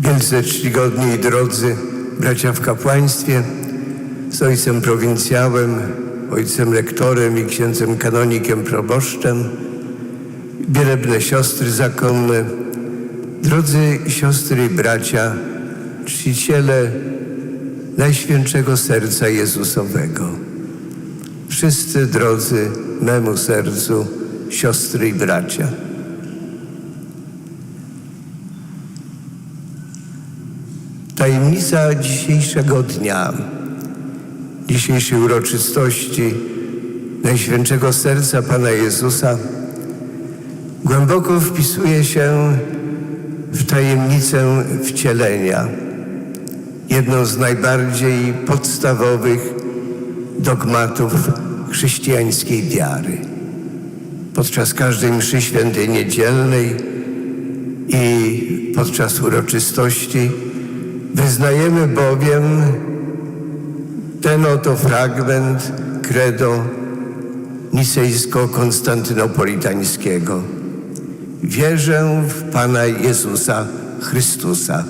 Wielce czcigodni i drodzy bracia w kapłaństwie, z ojcem prowincjałem, ojcem lektorem i księdzem kanonikiem proboszczem, wielebne siostry zakonne, drodzy siostry i bracia, czciciele Najświętszego Serca Jezusowego. Wszyscy drodzy memu sercu, siostry i bracia. Tajemnica dzisiejszego dnia, dzisiejszej uroczystości Najświętszego Serca Pana Jezusa głęboko wpisuje się w tajemnicę wcielenia, jedną z najbardziej podstawowych dogmatów chrześcijańskiej wiary. Podczas każdej mszy świętej niedzielnej i podczas uroczystości wyznajemy bowiem ten oto fragment credo nicejsko-konstantynopolitańskiego. Wierzę w Pana Jezusa Chrystusa,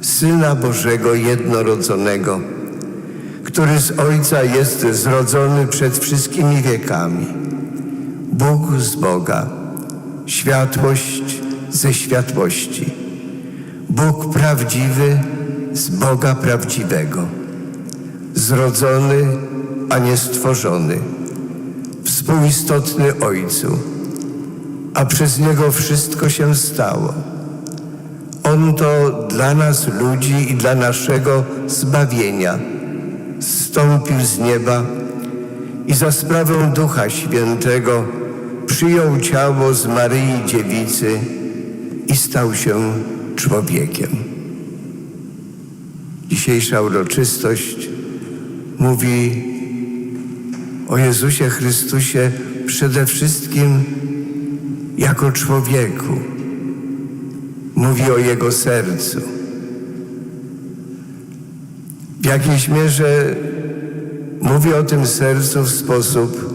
Syna Bożego jednorodzonego, który z Ojca jest zrodzony przed wszystkimi wiekami. Bóg z Boga, światłość ze światłości. Bóg prawdziwy z Boga prawdziwego. Zrodzony, a nie stworzony. Współistotny Ojcu, a przez Niego wszystko się stało. On to dla nas ludzi i dla naszego zbawienia zstąpił z nieba i za sprawą Ducha Świętego przyjął ciało z Maryi Dziewicy i stał się człowiekiem. Dzisiejsza uroczystość mówi o Jezusie Chrystusie przede wszystkim jako człowieku. Mówi o Jego sercu. W jakiejś mierze mówi o tym sercu w sposób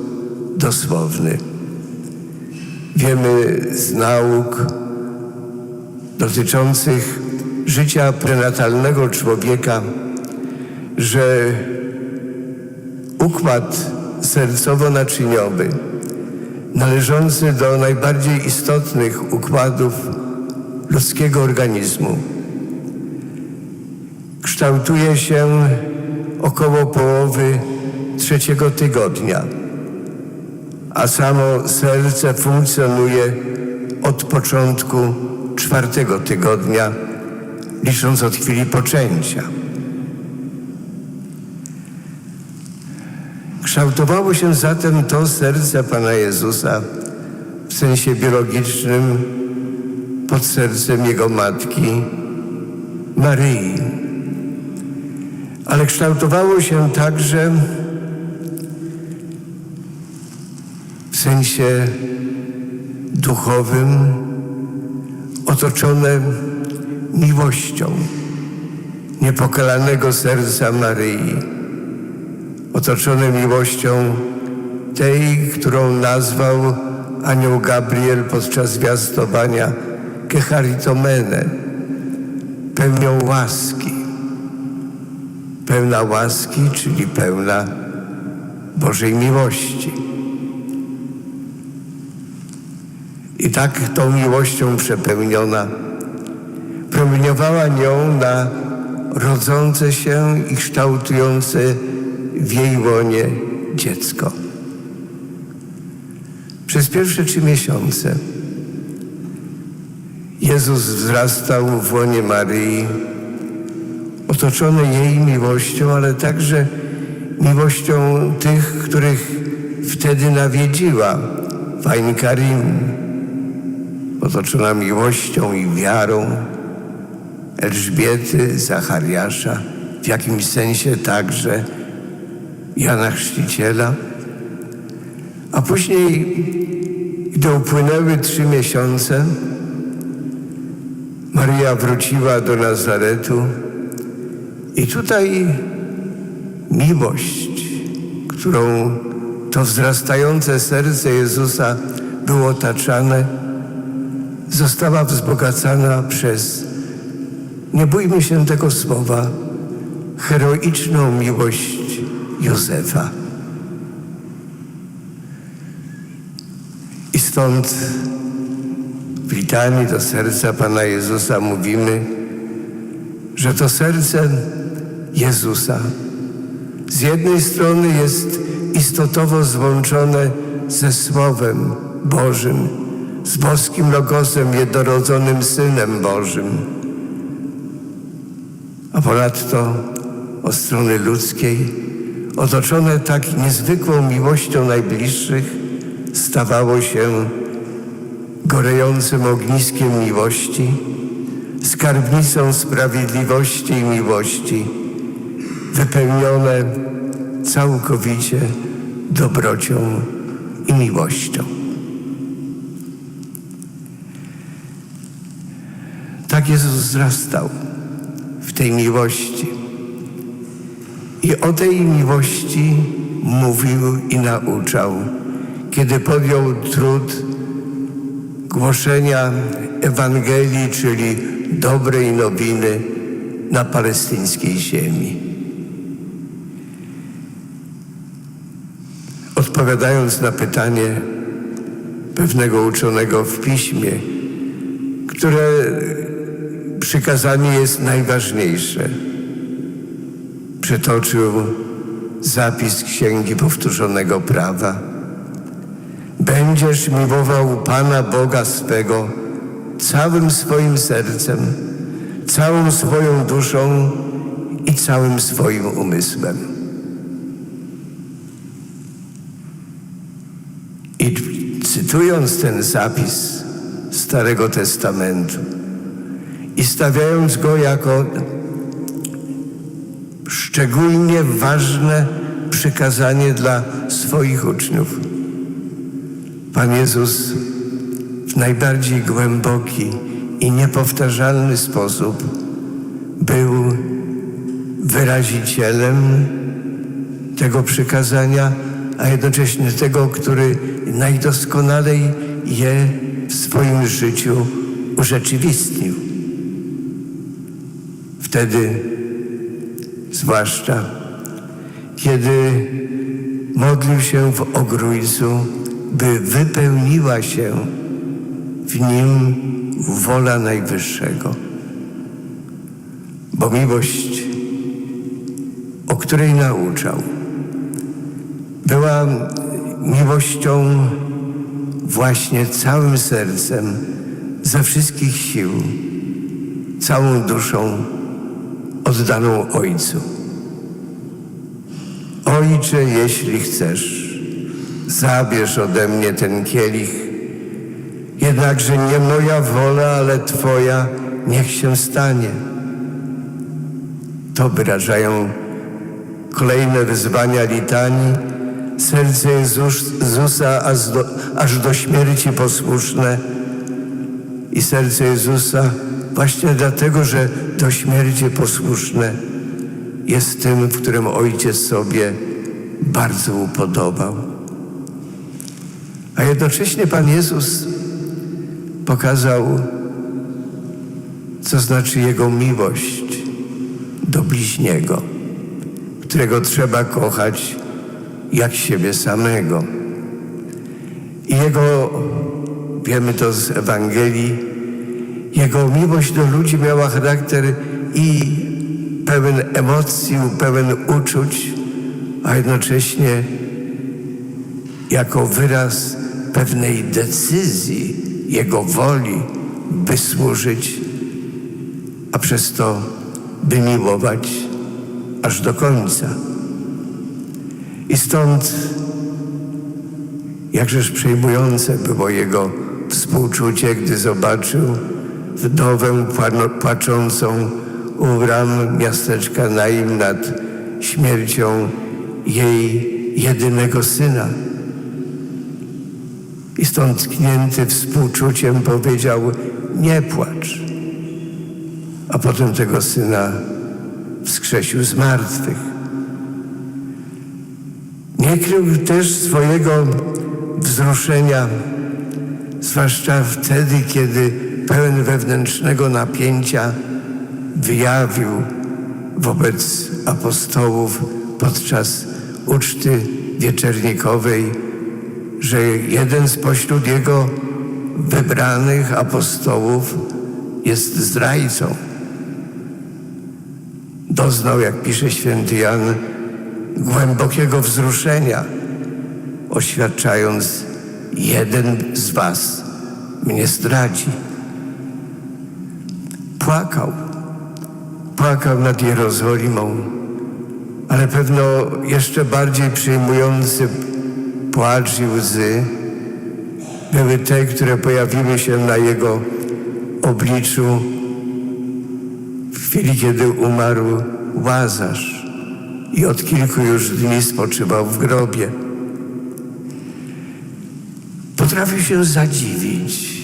dosłowny. Wiemy z nauk dotyczących życia prenatalnego człowieka, że układ sercowo-naczyniowy należący do najbardziej istotnych układów ludzkiego organizmu kształtuje się około połowy trzeciego tygodnia, a samo serce funkcjonuje od początku czwartego tygodnia, licząc od chwili poczęcia. Kształtowało się zatem to serce Pana Jezusa w sensie biologicznym pod sercem Jego matki Maryi. Ale kształtowało się także w sensie duchowym, otoczone miłością niepokalanego serca Maryi, otoczone miłością tej, którą nazwał anioł Gabriel podczas zwiastowania Kecharitomene, pełnią łaski. Pełna łaski, czyli pełna Bożej miłości. I tak tą miłością przepełniona promieniowała nią na rodzące się i kształtujące w jej łonie dziecko. Przez pierwsze trzy miesiące Jezus wzrastał w łonie Maryi, otoczony jej miłością, ale także miłością tych, których wtedy nawiedziła w Ain Karim, otoczona miłością i wiarą Elżbiety, Zachariasza, w jakimś sensie także Jana Chrzciciela. A później, gdy upłynęły trzy miesiące, Maria wróciła do Nazaretu i tutaj miłość, którą to wzrastające serce Jezusa było otaczane, została wzbogacana przez nie bójmy się tego słowa, heroiczną miłość Józefa. I stąd w litanii do serca Pana Jezusa mówimy, że to serce Jezusa z jednej strony jest istotowo złączone ze Słowem Bożym, z boskim Logosem, jednorodzonym Synem Bożym, a ponadto od strony ludzkiej, otoczone tak niezwykłą miłością najbliższych, stawało się gorejącym ogniskiem miłości, skarbnicą sprawiedliwości i miłości, wypełnione całkowicie dobrocią i miłością. Tak Jezus wzrastał w tej miłości. I o tej miłości mówił i nauczał, kiedy podjął trud głoszenia Ewangelii, czyli dobrej nowiny na palestyńskiej ziemi. Odpowiadając na pytanie pewnego uczonego w piśmie, które przykazanie jest najważniejsze, przytoczył zapis Księgi Powtórzonego Prawa. Będziesz miłował Pana Boga swego całym swoim sercem, całą swoją duszą i całym swoim umysłem. I cytując ten zapis Starego Testamentu i stawiając go jako szczególnie ważne przykazanie dla swoich uczniów, Pan Jezus w najbardziej głęboki i niepowtarzalny sposób był wyrazicielem tego przykazania, a jednocześnie tego, który najdoskonalej je w swoim życiu urzeczywistnił. Wtedy, zwłaszcza kiedy modlił się w ogrójcu, by wypełniła się w nim wola Najwyższego. Bo miłość, o której nauczał, była miłością właśnie całym sercem, ze wszystkich sił, całą duszą oddaną Ojcu. Ojcze, jeśli chcesz, zabierz ode mnie ten kielich, jednakże nie moja wola, ale Twoja niech się stanie. To wyrażają kolejne wyzwania litanii, serce Jezusa aż do, aż do śmierci posłuszne i serce Jezusa właśnie dlatego, że do śmierci posłuszne jest tym, w którym Ojciec sobie bardzo upodobał. A jednocześnie Pan Jezus pokazał, co znaczy Jego miłość do bliźniego, którego trzeba kochać jak siebie samego. I Jego, wiemy to z Ewangelii, Jego miłość do ludzi miała charakter i pełen emocji, pełen uczuć, a jednocześnie jako wyraz pewnej decyzji Jego woli, by służyć, a przez to by miłować aż do końca. I stąd jakżeż przejmujące było Jego współczucie, gdy zobaczył wdowę płaczącą u bram miasteczka Naim nad śmiercią jej jedynego syna. I stąd tknięty współczuciem powiedział, nie płacz. A potem tego syna wskrzesił z martwych. Nie krył też swojego wzruszenia, zwłaszcza wtedy, kiedy pełen wewnętrznego napięcia wyjawił wobec apostołów podczas uczty wieczernikowej, że jeden spośród jego wybranych apostołów jest zdrajcą. Doznał, jak pisze święty Jan, głębokiego wzruszenia, oświadczając, jeden z was mnie zdradzi. Płakał, płakał nad Jerozolimą, ale pewno jeszcze bardziej przejmujący płacz i łzy były te, które pojawiły się na jego obliczu w chwili, kiedy umarł Łazarz i od kilku już dni spoczywał w grobie. Potrafił się zadziwić.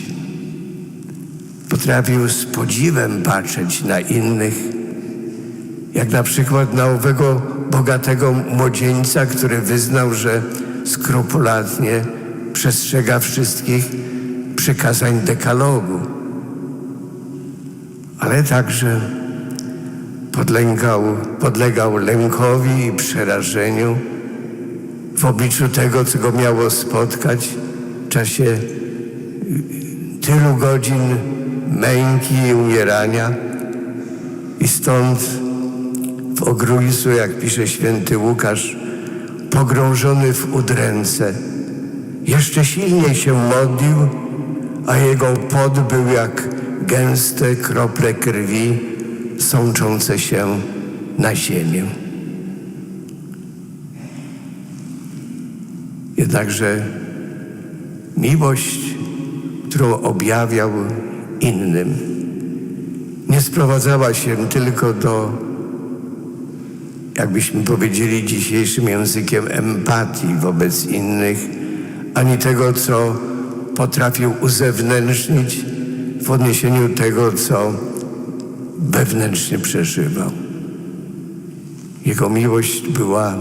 Potrafił z podziwem patrzeć na innych, jak na przykład na owego bogatego młodzieńca, który wyznał, że skrupulatnie przestrzega wszystkich przykazań dekalogu, ale także podlegał, podlegał lękowi i przerażeniu w obliczu tego, co go miało spotkać w czasie tylu godzin męki i umierania. I stąd w ogrójcu, jak pisze święty Łukasz, pogrążony w udręce, jeszcze silniej się modlił, a jego pot był jak gęste krople krwi sączące się na ziemię. Jednakże miłość, którą objawiał innym, nie sprowadzała się tylko do, jakbyśmy powiedzieli dzisiejszym językiem, empatii wobec innych, ani tego, co potrafił uzewnętrznić w odniesieniu tego, co wewnętrznie przeżywał. Jego miłość była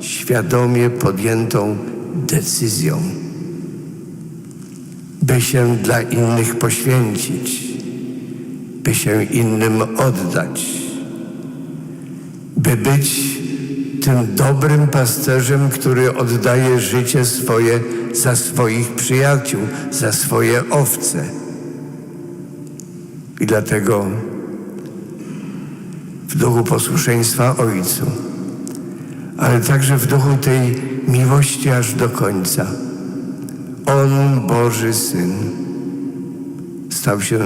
świadomie podjętą decyzją, by się dla innych poświęcić, by się innym oddać, by być tym dobrym pasterzem, który oddaje życie swoje za swoich przyjaciół, za swoje owce. I dlatego w duchu posłuszeństwa Ojcu, ale także w duchu tej miłości aż do końca. On, Boży Syn, stał się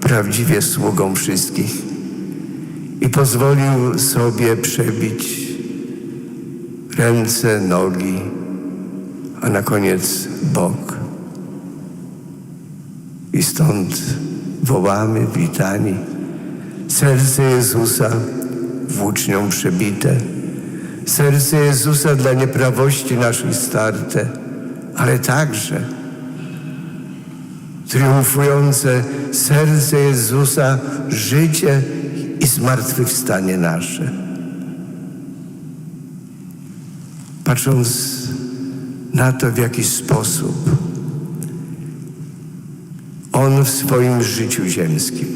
prawdziwie sługą wszystkich i pozwolił sobie przebić ręce, nogi, a na koniec bok. I stąd wołamy, witani, serce Jezusa włócznią przebite, serce Jezusa dla nieprawości naszej starte, ale także triumfujące serce Jezusa, życie i zmartwychwstanie nasze. Patrząc na to, w jaki sposób On w swoim życiu ziemskim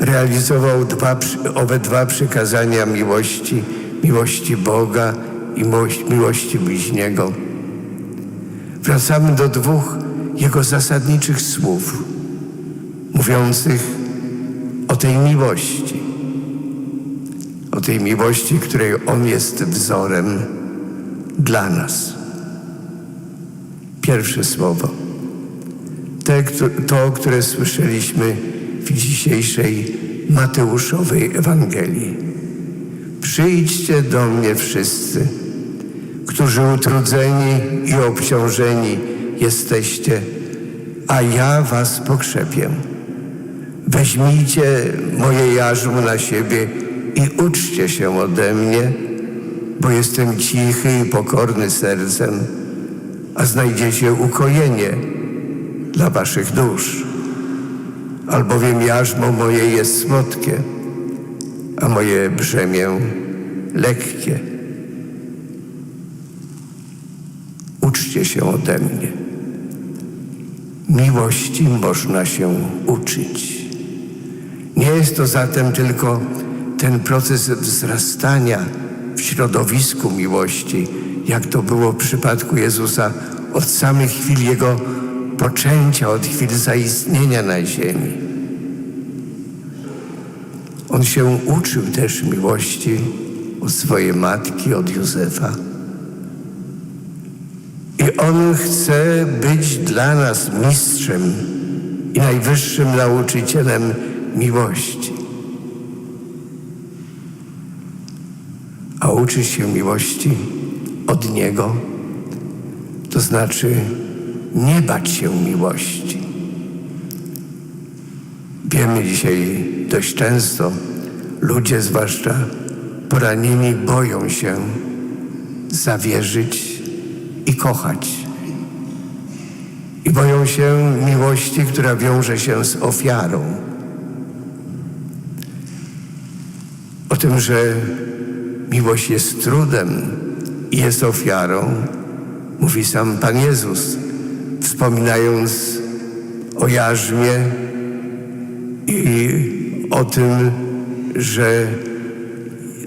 realizował dwa, owe dwa przykazania miłości, miłości Boga i miłości bliźniego. Wracamy do dwóch Jego zasadniczych słów, mówiących o tej miłości, o tej miłości, której On jest wzorem dla nas. Pierwsze słowo. Te, to, które słyszeliśmy w dzisiejszej Mateuszowej Ewangelii. Przyjdźcie do mnie wszyscy, którzy utrudzeni i obciążeni jesteście, a ja was pokrzepię. Weźmijcie moje jarzmo na siebie i uczcie się ode mnie, bo jestem cichy i pokorny sercem, a znajdziecie ukojenie dla waszych dusz. Albowiem jarzmo moje jest słodkie, a moje brzemię lekkie. Uczcie się ode mnie. Miłości można się uczyć. Nie jest to zatem tylko ten proces wzrastania w środowisku miłości, jak to było w przypadku Jezusa od samych chwil Jego poczęcia, od chwil zaistnienia na ziemi. On się uczył też miłości od swojej matki, od Józefa. On chce być dla nas mistrzem i najwyższym nauczycielem miłości. A uczy się miłości od Niego, to znaczy nie bać się miłości. Wiemy dzisiaj dość często, ludzie zwłaszcza poranieni boją się zawierzyć kochać. I boją się miłości, która wiąże się z ofiarą. O tym, że miłość jest trudem i jest ofiarą, mówi sam Pan Jezus, wspominając o jarzmie i o tym, że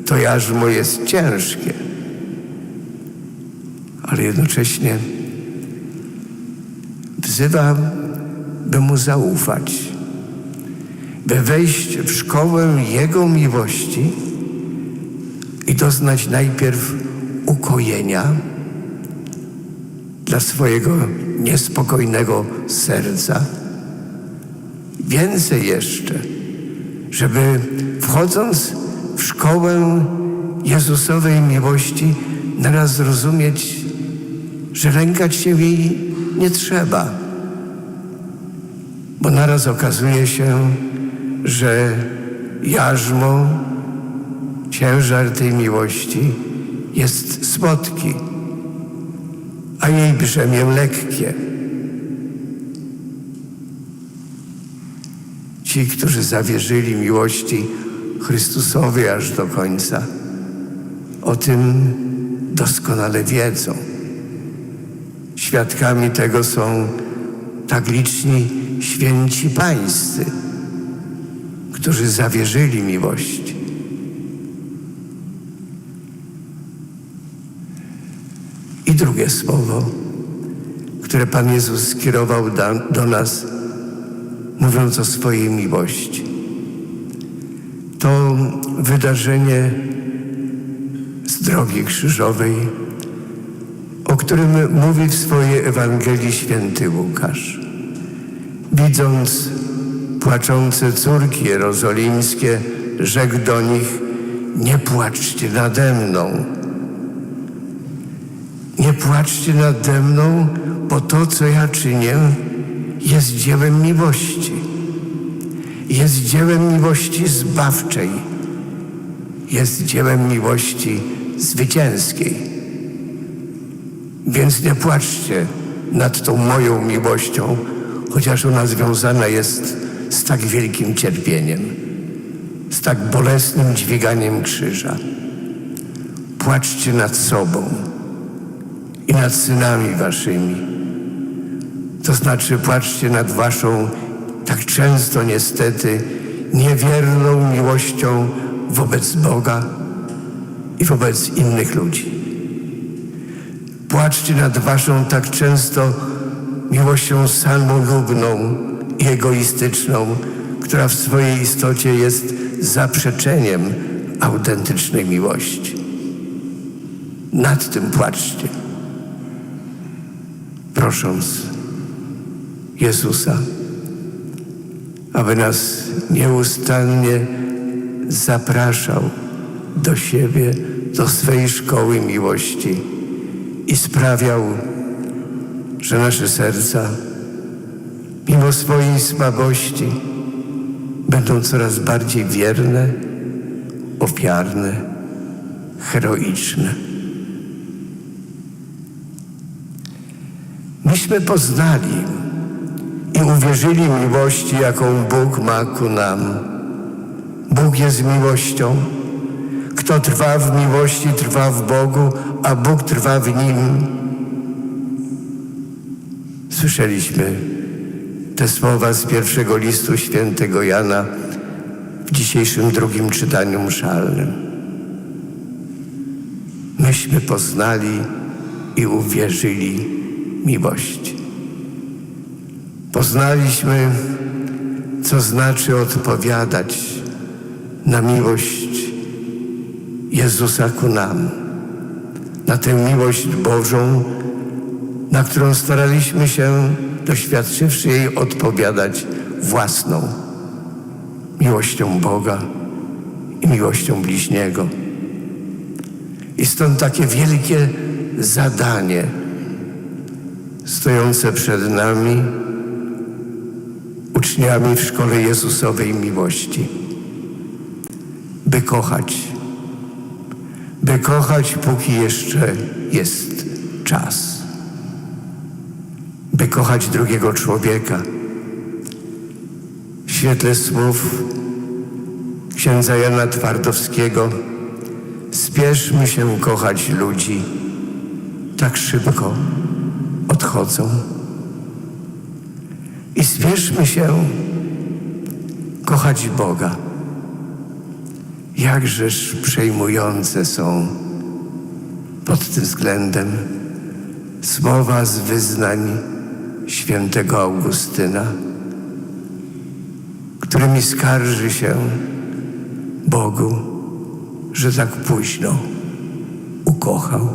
to jarzmo jest ciężkie, ale jednocześnie wzywa, by mu zaufać, by wejść w szkołę Jego miłości i doznać najpierw ukojenia dla swojego niespokojnego serca. Więcej jeszcze, żeby wchodząc w szkołę Jezusowej miłości, naraz zrozumieć, że lękać się jej nie trzeba. Bo naraz okazuje się, że jarzmo, ciężar tej miłości jest słodki, a jej brzemię lekkie. Ci, którzy zawierzyli miłości Chrystusowej aż do końca, o tym doskonale wiedzą. Świadkami tego są tak liczni święci pańscy, którzy zawierzyli miłości. I drugie słowo, które Pan Jezus skierował do, nas, mówiąc o swojej miłości. To wydarzenie z drogi krzyżowej, którym mówi w swojej Ewangelii święty Łukasz. Widząc płaczące córki jerozolimskie, rzekł do nich, nie płaczcie nade mną. Nie płaczcie nade mną, bo to, co ja czynię, jest dziełem miłości. Jest dziełem miłości zbawczej. Jest dziełem miłości zwycięskiej. Więc nie płaczcie nad tą moją miłością, chociaż ona związana jest z tak wielkim cierpieniem, z tak bolesnym dźwiganiem krzyża. Płaczcie nad sobą i nad synami waszymi. To znaczy płaczcie nad waszą tak często niestety niewierną miłością wobec Boga i wobec innych ludzi. Płaczcie nad waszą tak często miłością samolubną i egoistyczną, która w swojej istocie jest zaprzeczeniem autentycznej miłości. Nad tym płaczcie, prosząc Jezusa, aby nas nieustannie zapraszał do siebie, do swej szkoły miłości i sprawiał, że nasze serca, mimo swojej słabości, będą coraz bardziej wierne, ofiarne, heroiczne. Myśmy poznali i uwierzyli miłości, jaką Bóg ma ku nam. Bóg jest miłością. Kto trwa w miłości, trwa w Bogu, a Bóg trwa w nim. Słyszeliśmy te słowa z pierwszego listu świętego Jana, w dzisiejszym drugim czytaniu mszalnym. Myśmy poznali i uwierzyli miłości. Poznaliśmy, co znaczy odpowiadać na miłość Jezusa ku nam, na tę miłość Bożą, na którą staraliśmy się, doświadczywszy jej, odpowiadać własną miłością Boga i miłością bliźniego. I stąd takie wielkie zadanie stojące przed nami, uczniami w szkole Jezusowej miłości, by kochać, by kochać, póki jeszcze jest czas, by kochać drugiego człowieka. W świetle słów księdza Jana Twardowskiego spieszmy się kochać ludzi, tak szybko odchodzą. I spieszmy się kochać Boga. Jakżeż przejmujące są pod tym względem słowa z wyznań świętego Augustyna, którymi skarży się Bogu, że tak późno ukochał.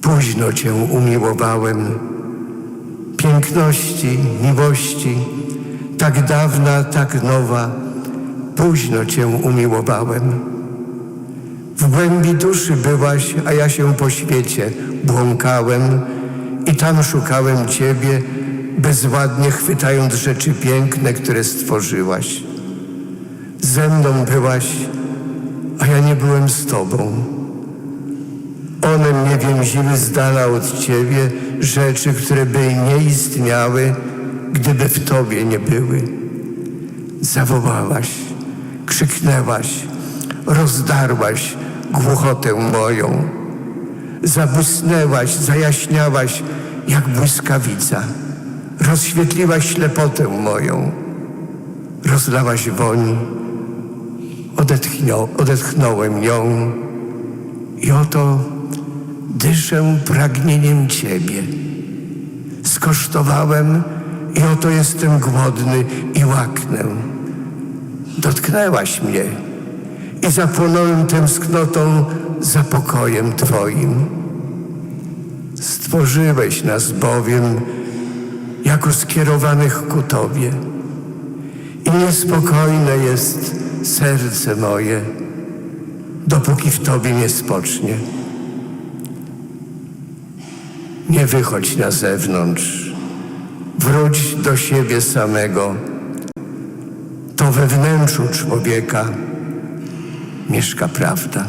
Późno Cię umiłowałem, piękności, miłości, tak dawna, tak nowa, późno Cię umiłowałem. W głębi duszy byłaś, a ja się po świecie błąkałem i tam szukałem Ciebie, bezładnie chwytając rzeczy piękne, które stworzyłaś. Ze mną byłaś, a ja nie byłem z Tobą. One mnie więziły z dala od Ciebie, rzeczy, które by nie istniały, gdyby w Tobie nie były. Zawołałaś, krzyknęłaś, rozdarłaś głuchotę moją. Zabłysnęłaś, zajaśniałaś jak błyskawica. Rozświetliłaś ślepotę moją. Rozlałaś woń, odetchnio, odetchnąłem ją i oto dyszę pragnieniem Ciebie. Skosztowałem i oto jestem głodny i łaknę. Dotknęłaś mnie i zapłonąłem tęsknotą za pokojem Twoim. Stworzyłeś nas bowiem jako skierowanych ku Tobie i niespokojne jest serce moje, dopóki w Tobie nie spocznie. Nie wychodź na zewnątrz, wróć do siebie samego. We wnętrzu człowieka mieszka prawda.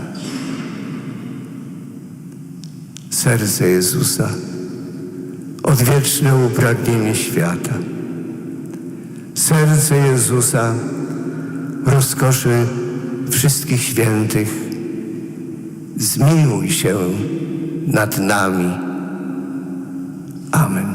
Serce Jezusa, odwieczne upragnienie świata. Serce Jezusa, rozkoszy wszystkich świętych. Zmiłuj się nad nami. Amen.